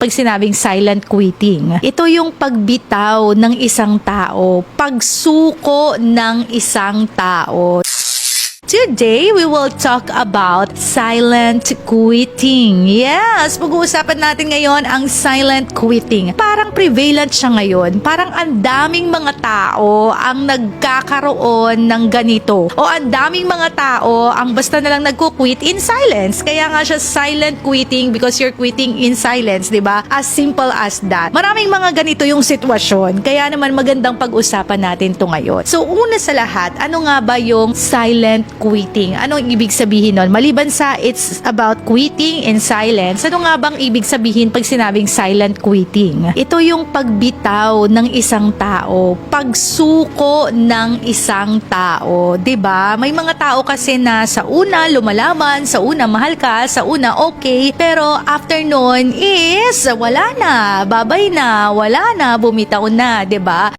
pag sinabing silent quitting. Ito yung pagbitaw ng isang tao, pagsuko ng isang tao. Today, we will talk about silent quitting. Yes, pag-uusapan natin ngayon ang silent quitting. Parang prevalent siya ngayon. Parang ang daming mga tao ang nagkakaroon ng ganito. O ang daming mga tao ang basta na lang nagko-quit in silence. Kaya nga siya silent quitting because you're quitting in silence, di ba? As simple as that. Maraming mga ganito yung sitwasyon. Kaya naman magandang pag-usapan natin to ngayon. So, una sa lahat, ano nga ba yung silent quitting? Anong ibig sabihin nun? Maliban sa it's about quitting in silence, ano nga bang ibig sabihin pag sinabing silent quitting? Ito yung pagbitaw ng isang tao, pagsuko ng isang tao, 'di ba? May mga tao kasi na sa una lumalaban, sa una mahal ka, sa una okay, pero after nun is wala na, babay na, wala na, bumitaw na, 'di ba?